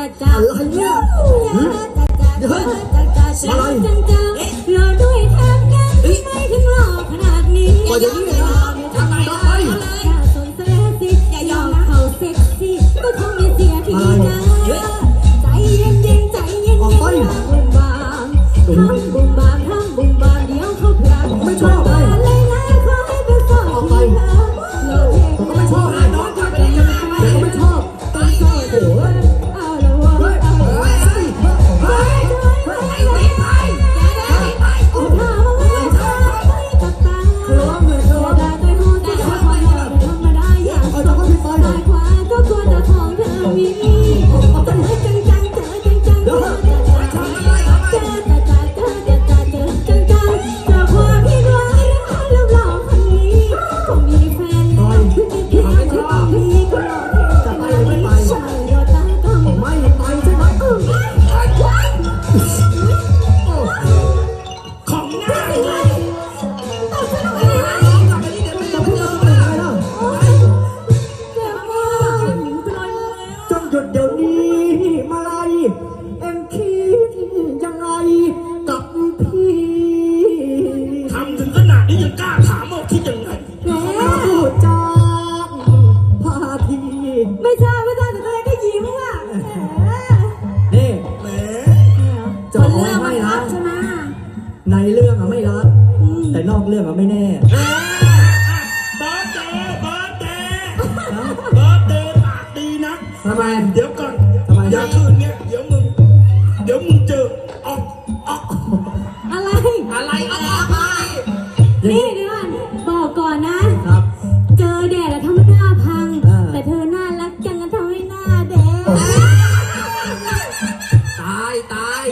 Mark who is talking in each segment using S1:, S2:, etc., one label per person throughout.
S1: เฮ้ย เรื่
S2: องอะ
S1: ไม่
S2: แน่บอสเตบ
S1: อ
S2: สเตบ
S1: อ
S2: สเต
S1: ปาก
S3: ดีนัก
S1: ทำไม
S3: เดี๋ยวก่อน
S1: ทำไม
S3: อย่าคืนเนี้ยเดี๋ยวมึง เดี๋ยวมึงเจอออกออก
S2: อะไร
S3: อะไรอะไรอา
S2: นี่เดี๋ยวก่อนบอกก่อนนะ
S1: ครับ
S2: เจอแดดแล้วทำให้หน้าพังแต่เธอน่ารักจังทำให้หน้าแดง
S1: ตายตาย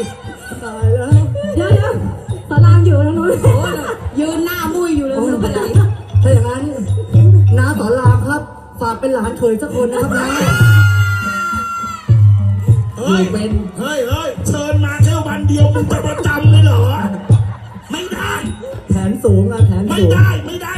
S1: ตายแล้ว
S2: เดี๋ยวเดี๋ยวสารางอยู่ตรงนู้น เค
S1: ยสักคนนะครับ
S3: เฮ้ย
S1: เป็น
S3: เฮ้ยเฮ้ยเชิญมาแค่วันเดียวมึงจะประจำเลยเหรอ ไม่ได้
S1: แผนสูงอะแผนสูง
S3: ไม่ได้ไม่ได้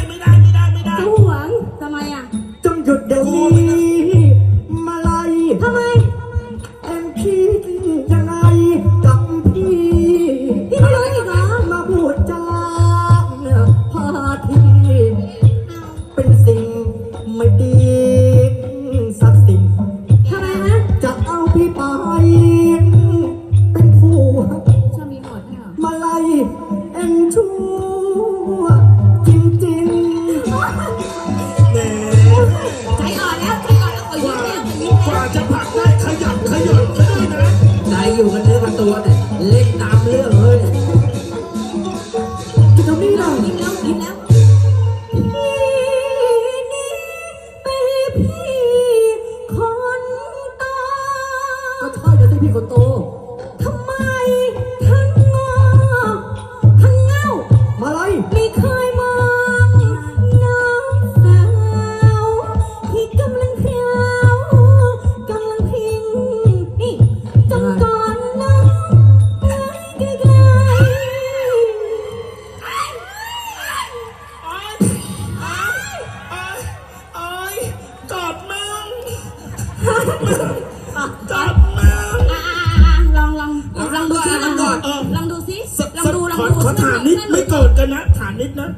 S1: เล่นตามเรื่องเลย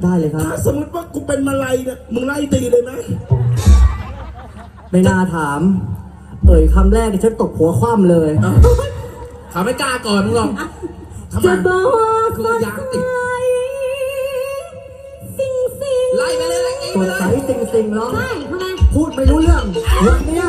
S2: ได้
S3: เล
S1: ยครับ
S3: ถ้าสมมติว่ากูเป็นมาลายเนี่ยมึงไล่ตีเลยไหม
S1: ไม่น่าถาม เอ่ยคำแรกนี่ฉันตกหัวคว่ำเลย
S3: ถามไม่กล้าก่อนมึงหรอก
S2: จะบอก
S3: กูยางติด
S2: สิ่งสิ่ง
S3: ไล่ไปเลยไล่
S1: ไปเลใสิงสิงๆร้อง
S2: ใช่ท
S1: พูดไม่รู้เรื่องเรื่องเนี้ย